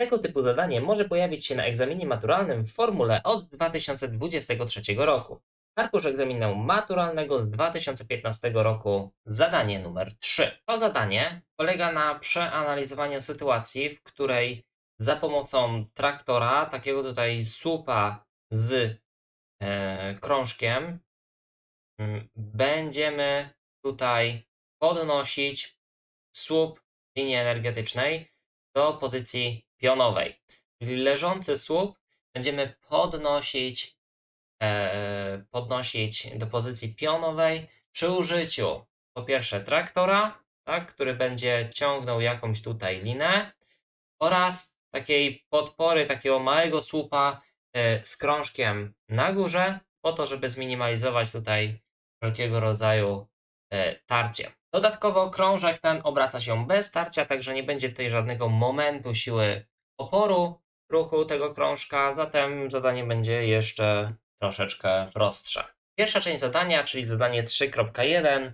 Tego typu zadanie może pojawić się na egzaminie maturalnym w formule od 2023 roku. Arkusz egzaminu maturalnego z 2015 roku, zadanie numer 3. To zadanie polega na przeanalizowaniu sytuacji, w której za pomocą traktora, takiego tutaj słupa z e, krążkiem, mm, będziemy tutaj podnosić słup linii energetycznej do pozycji pionowej. Czyli leżący słup będziemy podnosić, e, podnosić do pozycji pionowej przy użyciu po pierwsze traktora, tak, który będzie ciągnął jakąś tutaj linę oraz takiej podpory, takiego małego słupa e, z krążkiem na górze, po to, żeby zminimalizować tutaj wszelkiego rodzaju e, tarcie. Dodatkowo krążek ten obraca się bez tarcia, także nie będzie tutaj żadnego momentu siły oporu ruchu tego krążka, zatem zadanie będzie jeszcze troszeczkę prostsze. Pierwsza część zadania, czyli zadanie 3.1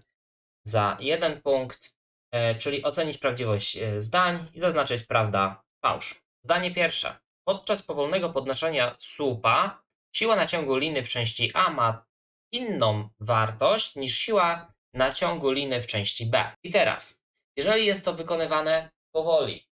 za jeden punkt, e, czyli ocenić prawdziwość e, zdań i zaznaczyć prawda, fałsz. Zdanie pierwsze. Podczas powolnego podnoszenia słupa siła naciągu liny w części A ma inną wartość niż siła naciągu liny w części B. I teraz, jeżeli jest to wykonywane powoli,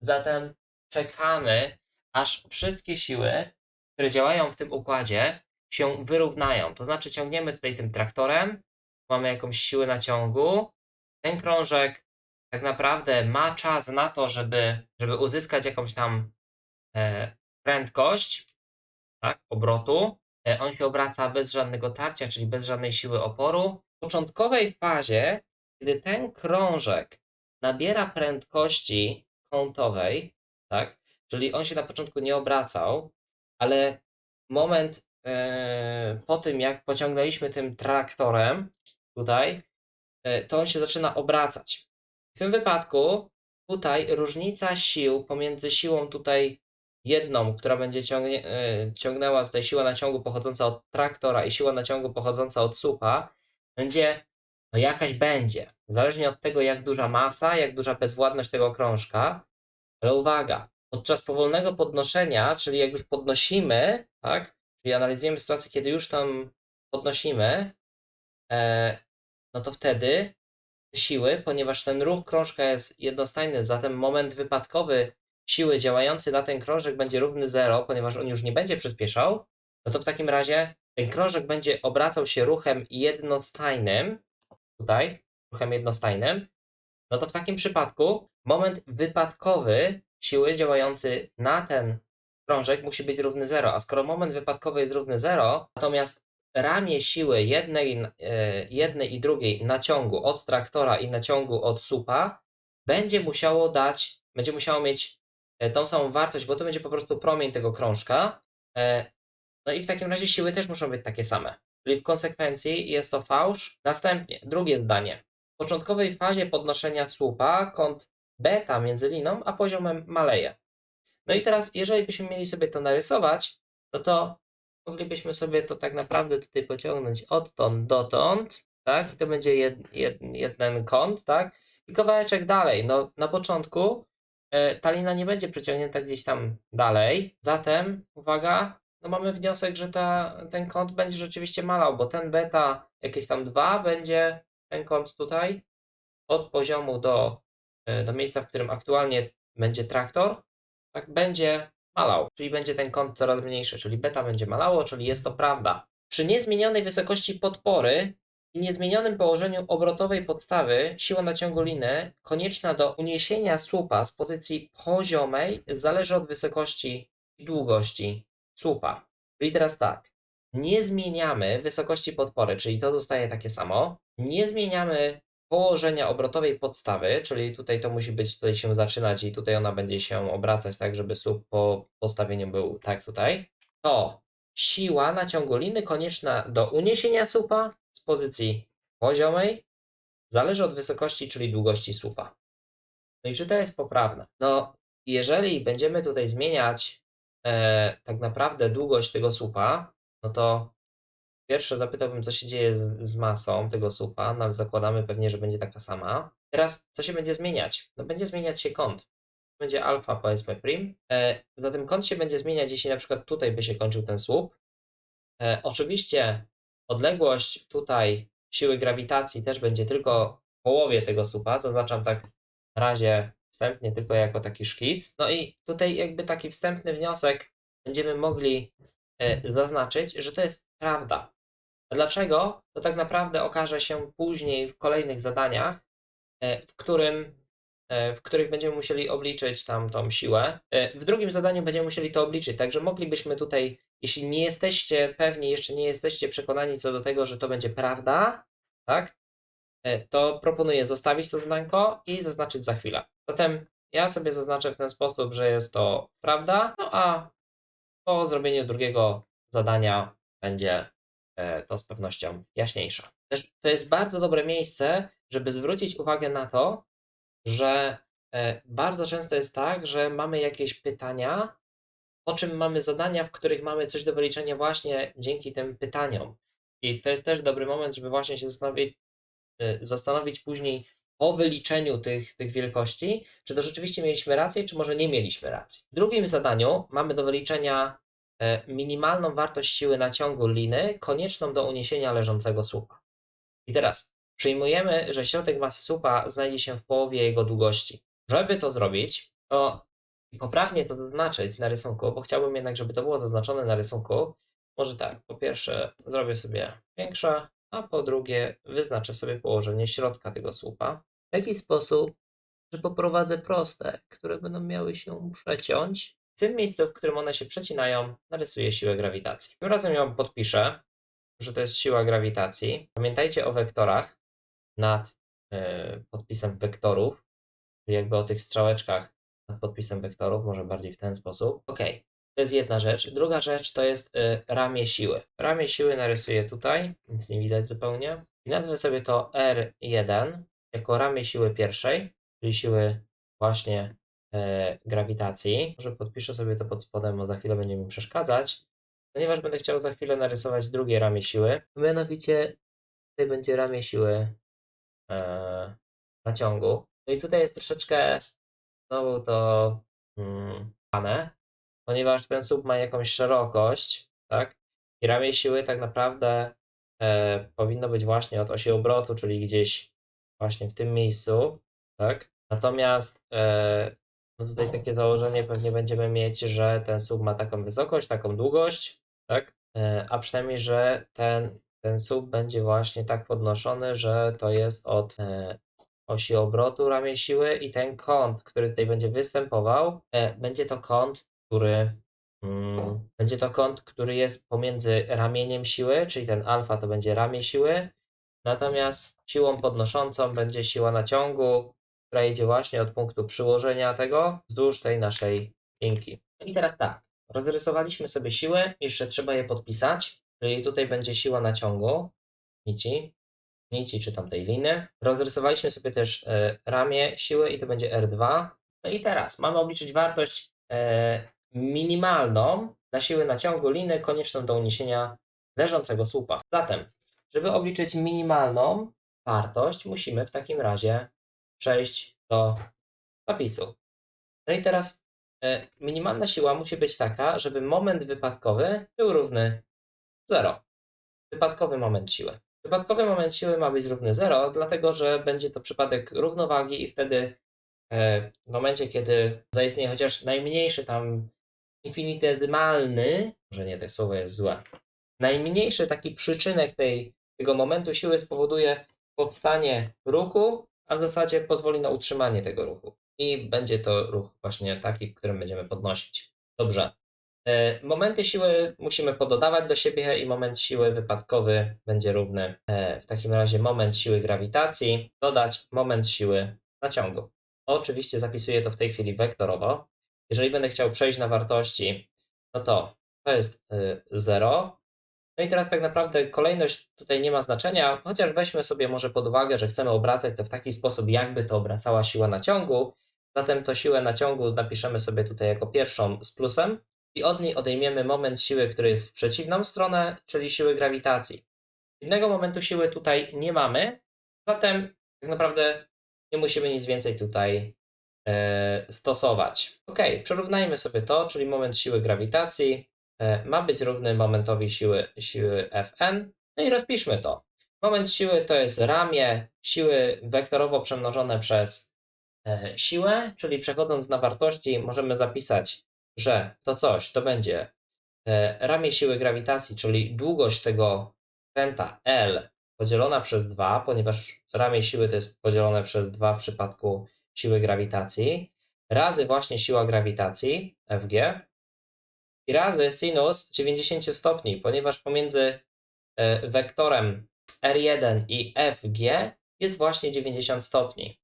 zatem czekamy, aż wszystkie siły, które działają w tym układzie, się wyrównają. To znaczy, ciągniemy tutaj tym traktorem, mamy jakąś siłę naciągu. Ten krążek tak naprawdę ma czas na to, żeby, żeby uzyskać jakąś tam e, prędkość tak, obrotu. E, on się obraca bez żadnego tarcia, czyli bez żadnej siły oporu. W początkowej fazie, kiedy ten krążek nabiera prędkości kątowej, tak, czyli on się na początku nie obracał, ale moment e, po tym, jak pociągnęliśmy tym traktorem tutaj, e, to on się zaczyna obracać. W tym wypadku tutaj różnica sił pomiędzy siłą tutaj jedną, która będzie ciągnie, e, ciągnęła tutaj siła naciągu pochodząca od traktora i siła naciągu pochodząca od słupa, będzie, no jakaś będzie. Zależnie od tego, jak duża masa, jak duża bezwładność tego krążka. Ale uwaga, podczas powolnego podnoszenia, czyli jak już podnosimy, tak, czyli analizujemy sytuację, kiedy już tam podnosimy, e, no to wtedy te siły, ponieważ ten ruch krążka jest jednostajny, zatem moment wypadkowy siły działającej na ten krążek będzie równy 0, ponieważ on już nie będzie przyspieszał, no to w takim razie ten krążek będzie obracał się ruchem jednostajnym, tutaj, ruchem jednostajnym, no to w takim przypadku moment wypadkowy siły działający na ten krążek musi być równy 0, a skoro moment wypadkowy jest równy 0, natomiast ramię siły jednej, e, jednej i drugiej naciągu od traktora i naciągu od słupa będzie musiało dać, będzie musiało mieć e, tą samą wartość, bo to będzie po prostu promień tego krążka. E, no i w takim razie siły też muszą być takie same. Czyli w konsekwencji jest to fałsz. Następnie, drugie zdanie. W początkowej fazie podnoszenia słupa kąt beta między liną a poziomem maleje. No i teraz, jeżeli byśmy mieli sobie to narysować, no to moglibyśmy sobie to tak naprawdę tutaj pociągnąć odtąd dotąd, tak? I to będzie jed, jed, jeden kąt, tak? I kawałeczek dalej. No, na początku e, ta lina nie będzie przeciągnięta gdzieś tam dalej, zatem, uwaga, no mamy wniosek, że ta, ten kąt będzie rzeczywiście malał, bo ten beta jakieś tam 2 będzie ten kąt tutaj od poziomu do, do miejsca, w którym aktualnie będzie traktor, tak będzie malał, czyli będzie ten kąt coraz mniejszy, czyli beta będzie malało, czyli jest to prawda. Przy niezmienionej wysokości podpory i niezmienionym położeniu obrotowej podstawy siła naciągu liny konieczna do uniesienia słupa z pozycji poziomej zależy od wysokości i długości słupa. Czyli teraz tak, nie zmieniamy wysokości podpory, czyli to zostaje takie samo. Nie zmieniamy położenia obrotowej podstawy, czyli tutaj to musi być, tutaj się zaczynać i tutaj ona będzie się obracać tak, żeby słup po postawieniu był tak tutaj. To siła naciągu liny konieczna do uniesienia słupa z pozycji poziomej zależy od wysokości, czyli długości słupa. No i czy to jest poprawne? No, jeżeli będziemy tutaj zmieniać e, tak naprawdę długość tego słupa, no to pierwsze zapytałbym, co się dzieje z, z masą tego słupa, no ale zakładamy pewnie, że będzie taka sama. Teraz, co się będzie zmieniać? No będzie zmieniać się kąt. będzie alfa powiedzmy prim. E, zatem kąt się będzie zmieniać, jeśli na przykład tutaj by się kończył ten słup. E, oczywiście odległość tutaj siły grawitacji też będzie tylko w połowie tego słupa, zaznaczam tak na razie wstępnie tylko jako taki szkic. No i tutaj jakby taki wstępny wniosek będziemy mogli e, zaznaczyć, że to jest prawda. Dlaczego? To tak naprawdę okaże się później w kolejnych zadaniach, e, w którym e, w których będziemy musieli obliczyć tam tą siłę. E, W drugim zadaniu będziemy musieli to obliczyć, także moglibyśmy tutaj, jeśli nie jesteście pewni, jeszcze nie jesteście przekonani co do tego, że to będzie prawda, tak, to proponuję zostawić to zadanko i zaznaczyć za chwilę. Zatem ja sobie zaznaczę w ten sposób, że jest to prawda, no a po zrobieniu drugiego zadania będzie to z pewnością jaśniejsze. Też to jest bardzo dobre miejsce, żeby zwrócić uwagę na to, że e, bardzo często jest tak, że mamy jakieś pytania, po czym mamy zadania, w których mamy coś do wyliczenia właśnie dzięki tym pytaniom. I to jest też dobry moment, żeby właśnie się zastanowić, e, zastanowić później po wyliczeniu tych, tych wielkości, czy to rzeczywiście mieliśmy rację, czy może nie mieliśmy racji. W drugim zadaniu mamy do wyliczenia e, minimalną wartość siły naciągu liny konieczną do uniesienia leżącego słupa. I teraz przyjmujemy, że środek masy słupa znajdzie się w połowie jego długości. Żeby to zrobić, to poprawnie to zaznaczyć na rysunku, bo chciałbym jednak, żeby to było zaznaczone na rysunku. Może tak, po pierwsze zrobię sobie większe, a po drugie wyznaczę sobie położenie środka tego słupa w taki sposób, że poprowadzę proste, które będą miały się przeciąć. W tym miejscu, w którym one się przecinają, narysuję siłę grawitacji. Tym razem ją podpiszę, że to jest siła grawitacji. Pamiętajcie o wektorach nad e, podpisem wektorów, czyli jakby o tych strzałeczkach nad podpisem wektorów, może bardziej w ten sposób. Ok, to jest jedna rzecz. Druga rzecz to jest e, ramię siły. Ramię siły narysuję tutaj, nic nie widać zupełnie. I nazwę sobie to R1 jako ramię siły pierwszej, czyli siły właśnie grawitacji. Może podpiszę sobie to pod spodem, bo za chwilę będzie mi przeszkadzać. Ponieważ będę chciał za chwilę narysować drugie ramię siły, mianowicie tutaj będzie ramię siły e, naciągu. No i tutaj jest troszeczkę znowu to mm, pane, ponieważ ten słup ma jakąś szerokość, tak? I ramię siły tak naprawdę e, powinno być właśnie od osi obrotu, czyli gdzieś właśnie w tym miejscu, tak? Natomiast e, no tutaj takie założenie pewnie będziemy mieć, że ten słup ma taką wysokość, taką długość, tak? E, a przynajmniej, że ten, ten słup będzie właśnie tak podnoszony, że to jest od e, osi obrotu ramię siły i ten kąt, który tutaj będzie występował, e, będzie to kąt, który mm, będzie to kąt, który jest pomiędzy ramieniem siły, czyli ten alfa to będzie ramię siły, natomiast siłą podnoszącą będzie siła naciągu, która właśnie od punktu przyłożenia tego wzdłuż tej naszej linki. I teraz tak, rozrysowaliśmy sobie siły, jeszcze trzeba je podpisać, czyli tutaj będzie siła naciągu nici, nici czy tamtej liny. Rozrysowaliśmy sobie też e, ramię siły i to będzie R2. No i teraz mamy obliczyć wartość e, minimalną dla siły naciągu liny konieczną do uniesienia leżącego słupa. Zatem, żeby obliczyć minimalną wartość, musimy w takim razie przejść do zapisu. No i teraz e, minimalna siła musi być taka, żeby moment wypadkowy był równy 0. Wypadkowy moment siły. Wypadkowy moment siły ma być równy 0, dlatego że będzie to przypadek równowagi i wtedy e, w momencie, kiedy zaistnieje chociaż najmniejszy tam infinitezymalny, może nie, to słowo jest złe, najmniejszy taki przyczynek tej, tego momentu siły spowoduje powstanie ruchu, a w zasadzie pozwoli na utrzymanie tego ruchu. I będzie to ruch właśnie taki, w którym będziemy podnosić. Dobrze. E, Momenty siły musimy pododawać do siebie i moment siły wypadkowy będzie równy e, w takim razie moment siły grawitacji dodać moment siły naciągu. Oczywiście zapisuję to w tej chwili wektorowo. Jeżeli będę chciał przejść na wartości, no to to jest 0. No i teraz tak naprawdę kolejność tutaj nie ma znaczenia, chociaż weźmy sobie może pod uwagę, że chcemy obracać to w taki sposób, jakby to obracała siła naciągu. Zatem to siłę naciągu napiszemy sobie tutaj jako pierwszą z plusem i od niej odejmiemy moment siły, który jest w przeciwną stronę, czyli siły grawitacji. Innego momentu siły tutaj nie mamy, zatem tak naprawdę nie musimy nic więcej tutaj e, stosować. Ok, przyrównajmy sobie to, czyli moment siły grawitacji ma być równy momentowi siły, siły Fn. No i rozpiszmy to. Moment siły to jest ramię siły wektorowo przemnożone przez e, siłę, czyli przechodząc na wartości możemy zapisać, że to coś to będzie e, ramię siły grawitacji, czyli długość tego pręta L podzielona przez 2, ponieważ ramię siły to jest podzielone przez 2 w przypadku siły grawitacji, razy właśnie siła grawitacji Fg i razy sinus 90 stopni, ponieważ pomiędzy e, wektorem R1 i FG jest właśnie 90 stopni.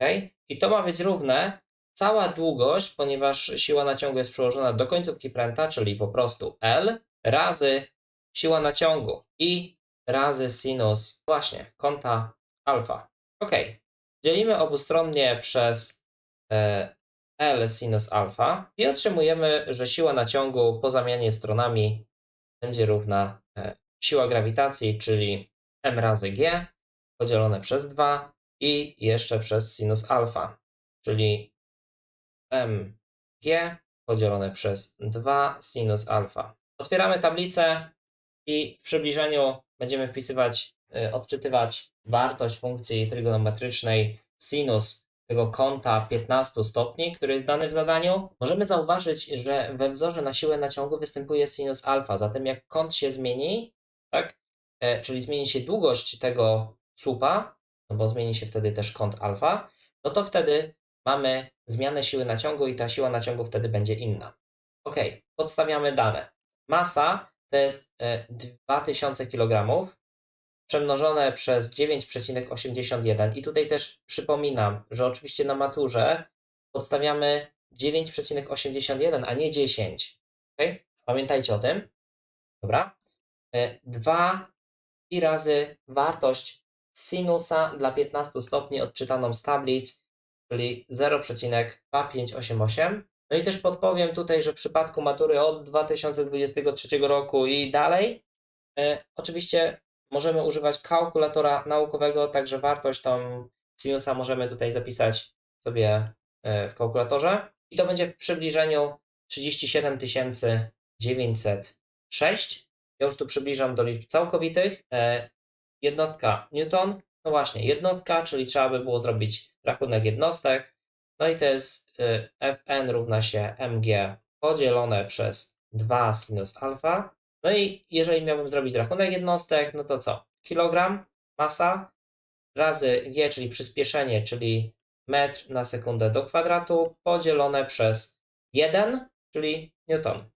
Okay? I to ma być równe cała długość, ponieważ siła naciągu jest przełożona do końcówki pręta, czyli po prostu L razy siła naciągu i razy sinus właśnie kąta alfa. Ok. Dzielimy obustronnie przez e, L sinus alfa i otrzymujemy, że siła naciągu po zamianie stronami będzie równa e, siła grawitacji, czyli m razy g podzielone przez 2 i jeszcze przez sinus alfa, czyli mg podzielone przez 2 sinus alfa. Otwieramy tablicę i w przybliżeniu będziemy wpisywać, y, odczytywać wartość funkcji trygonometrycznej sinus tego kąta 15 stopni, który jest dany w zadaniu. Możemy zauważyć, że we wzorze na siłę naciągu występuje sinus alfa, zatem jak kąt się zmieni, tak, e, czyli zmieni się długość tego słupa, no bo zmieni się wtedy też kąt alfa, no to wtedy mamy zmianę siły naciągu i ta siła naciągu wtedy będzie inna. Ok, podstawiamy dane. Masa to jest e, 2000 kg przemnożone przez 9,81 i tutaj też przypominam, że oczywiście na maturze podstawiamy 9,81, a nie 10. ok? Pamiętajcie o tym. Dobra. E, 2 i razy wartość sinusa dla 15 stopni odczytaną z tablic, czyli 0,2588. No i też podpowiem tutaj, że w przypadku matury od 2023 roku i dalej, e, oczywiście możemy używać kalkulatora naukowego, także wartość tą sinusa możemy tutaj zapisać sobie e, w kalkulatorze. I to będzie w przybliżeniu 37 906. Ja już tu przybliżam do liczb całkowitych. E, jednostka Newton, no właśnie, jednostka, czyli trzeba by było zrobić rachunek jednostek. No i to jest y, Fn równa się mg podzielone przez 2 sinus alfa. No i jeżeli miałbym zrobić rachunek jednostek, no to co? Kilogram masa razy g, czyli przyspieszenie, czyli metr na sekundę do kwadratu, podzielone przez 1, czyli newton.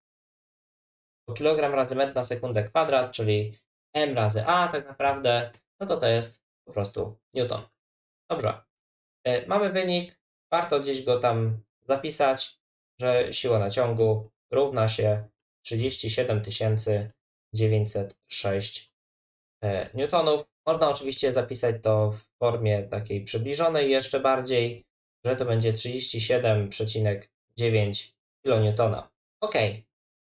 Bo kilogram razy metr na sekundę kwadrat, czyli m razy a tak naprawdę, no to to jest po prostu newton. Dobrze. Y, Mamy wynik, warto gdzieś go tam zapisać, że siła naciągu równa się 37 906 e, newtonów. Można oczywiście zapisać to w formie takiej przybliżonej jeszcze bardziej, że to będzie 37,9 kN. Ok,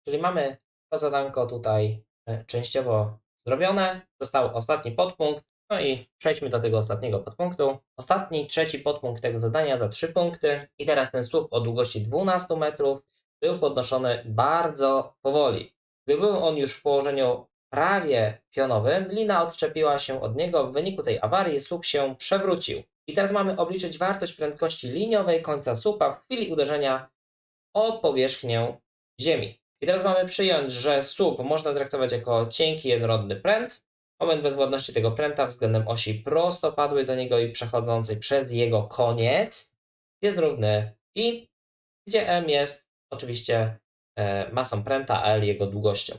czyli mamy to zadanko tutaj e, częściowo zrobione. Został ostatni podpunkt. No i przejdźmy do tego ostatniego podpunktu. Ostatni, trzeci podpunkt tego zadania za 3 punkty. I teraz ten słup o długości 12 metrów był podnoszony bardzo powoli. Gdy był on już w położeniu prawie pionowym, lina odczepiła się od niego. W wyniku tej awarii słup się przewrócił. I teraz mamy obliczyć wartość prędkości liniowej końca słupa w chwili uderzenia o powierzchnię Ziemi. I teraz mamy przyjąć, że słup można traktować jako cienki, jednorodny pręt. Moment bezwładności tego pręta względem osi prostopadłej do niego i przechodzącej przez jego koniec jest równy i, gdzie m jest oczywiście e, masą pręta, a L jego długością.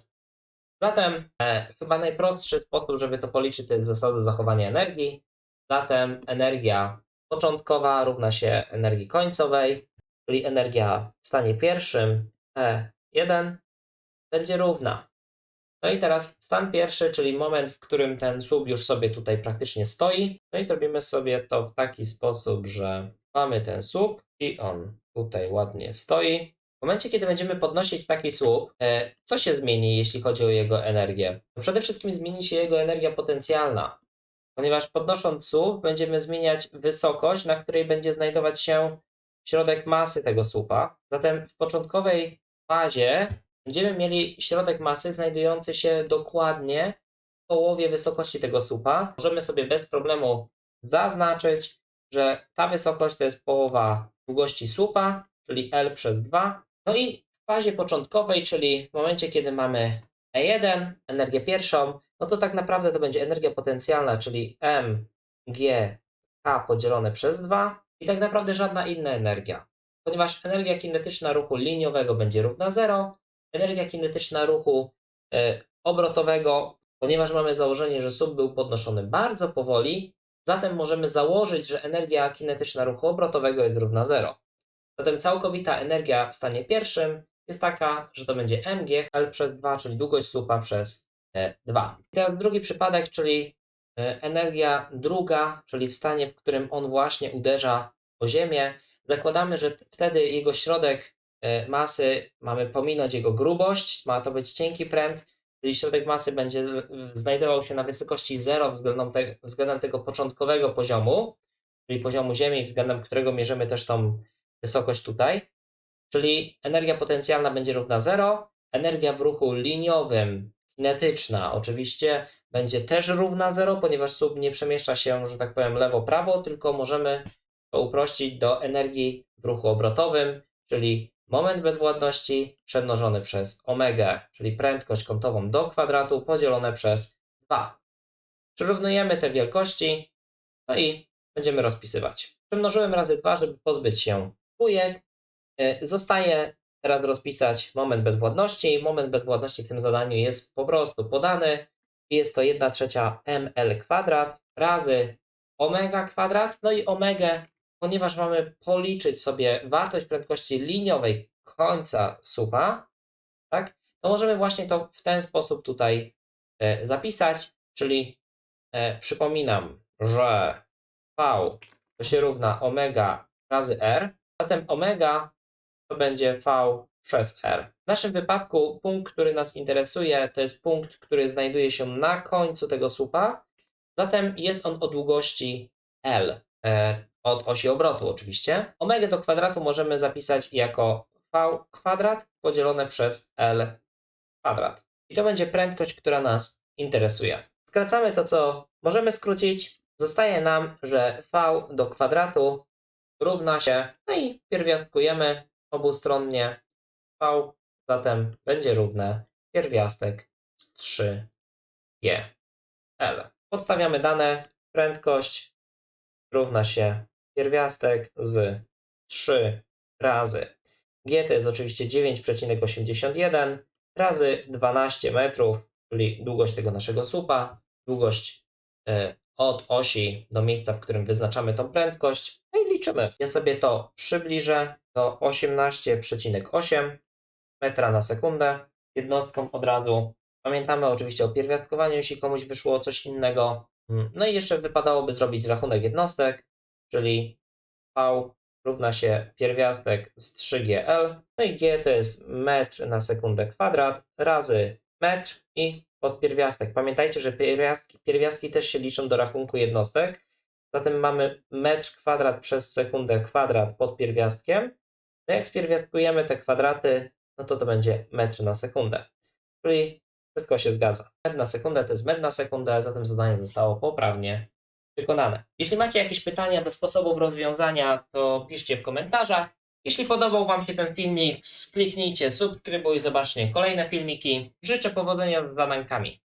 Zatem e, chyba najprostszy sposób, żeby to policzyć, to jest zasada zachowania energii. Zatem energia początkowa równa się energii końcowej, czyli energia w stanie pierwszym E1 będzie równa. No i teraz stan pierwszy, czyli moment, w którym ten słup już sobie tutaj praktycznie stoi. No i zrobimy sobie to w taki sposób, że mamy ten słup i on tutaj ładnie stoi. W momencie, kiedy będziemy podnosić taki słup, e, co się zmieni, jeśli chodzi o jego energię? No przede wszystkim zmieni się jego energia potencjalna, ponieważ podnosząc słup będziemy zmieniać wysokość, na której będzie znajdować się środek masy tego słupa. Zatem w początkowej fazie będziemy mieli środek masy znajdujący się dokładnie w połowie wysokości tego słupa. Możemy sobie bez problemu zaznaczyć, że ta wysokość to jest połowa długości słupa, czyli L przez 2. No i w fazie początkowej, czyli w momencie, kiedy mamy E1, energię pierwszą, no to tak naprawdę to będzie energia potencjalna, czyli mg K podzielone przez 2 i tak naprawdę żadna inna energia. Ponieważ energia kinetyczna ruchu liniowego będzie równa 0, energia kinetyczna ruchu e, obrotowego, ponieważ mamy założenie, że słup był podnoszony bardzo powoli, zatem możemy założyć, że energia kinetyczna ruchu obrotowego jest równa 0. Zatem całkowita energia w stanie pierwszym jest taka, że to będzie mg L przez 2, czyli długość słupa przez e, 2. I teraz drugi przypadek, czyli e, energia druga, czyli w stanie, w którym on właśnie uderza o Ziemię. Zakładamy, że wtedy jego środek e, masy mamy pominąć jego grubość, ma to być cienki pręt, czyli środek masy będzie e, znajdował się na wysokości 0 względem, te, względem tego początkowego poziomu, czyli poziomu Ziemi, względem którego mierzymy też tą wysokość tutaj. Czyli energia potencjalna będzie równa 0, energia w ruchu liniowym, kinetyczna oczywiście będzie też równa 0, ponieważ słup nie przemieszcza się, że tak powiem, lewo-prawo, tylko możemy to uprościć do energii w ruchu obrotowym, czyli moment bezwładności przemnożony przez omegę, czyli prędkość kątową do kwadratu podzielone przez 2. Przyrównujemy te wielkości, no i będziemy rozpisywać. Przemnożyłem razy 2, żeby pozbyć się dwójek. Y, Zostaje teraz rozpisać moment bezwładności. Moment bezwładności w tym zadaniu jest po prostu podany. Jest to 1 trzecia ml kwadrat razy omega kwadrat. No i omegę, ponieważ mamy policzyć sobie wartość prędkości liniowej końca słupa, tak? To możemy właśnie to w ten sposób tutaj e, zapisać, czyli e, przypominam, że V to się równa omega razy R, zatem omega to będzie V przez R. W naszym wypadku punkt, który nas interesuje, to jest punkt, który znajduje się na końcu tego słupa, zatem jest on o długości L, e, od osi obrotu oczywiście. Omega do kwadratu możemy zapisać jako V kwadrat podzielone przez L kwadrat. I to będzie prędkość, która nas interesuje. Skracamy to, co możemy skrócić. Zostaje nam, że V do kwadratu równa się, no i pierwiastkujemy obustronnie. V, zatem będzie równe pierwiastek z 3G L. Podstawiamy dane, prędkość równa się pierwiastek z 3 razy. G to jest oczywiście 9,81 razy 12 metrów, czyli długość tego naszego słupa, długość y, od osi do miejsca, w którym wyznaczamy tą prędkość. No i liczymy. Ja sobie to przybliżę do 18,8 metra na sekundę. Jednostką od razu. Pamiętamy oczywiście o pierwiastkowaniu, jeśli komuś wyszło coś innego. Mm, No i jeszcze wypadałoby zrobić rachunek jednostek, czyli V równa się pierwiastek z 3GL, no i G to jest metr na sekundę kwadrat razy metr i podpierwiastek. Pamiętajcie, że pierwiastki, pierwiastki też się liczą do rachunku jednostek, zatem mamy metr kwadrat przez sekundę kwadrat pod pierwiastkiem. No jak spierwiastkujemy te kwadraty, no to to będzie metr na sekundę, czyli wszystko się zgadza. Metr na sekundę to jest metr na sekundę, zatem zadanie zostało poprawnie wykonane. Jeśli macie jakieś pytania do sposobów rozwiązania, to piszcie w komentarzach. Jeśli podobał Wam się ten filmik, kliknijcie subskrybuj, zobaczcie kolejne filmiki. Życzę powodzenia z zadankami.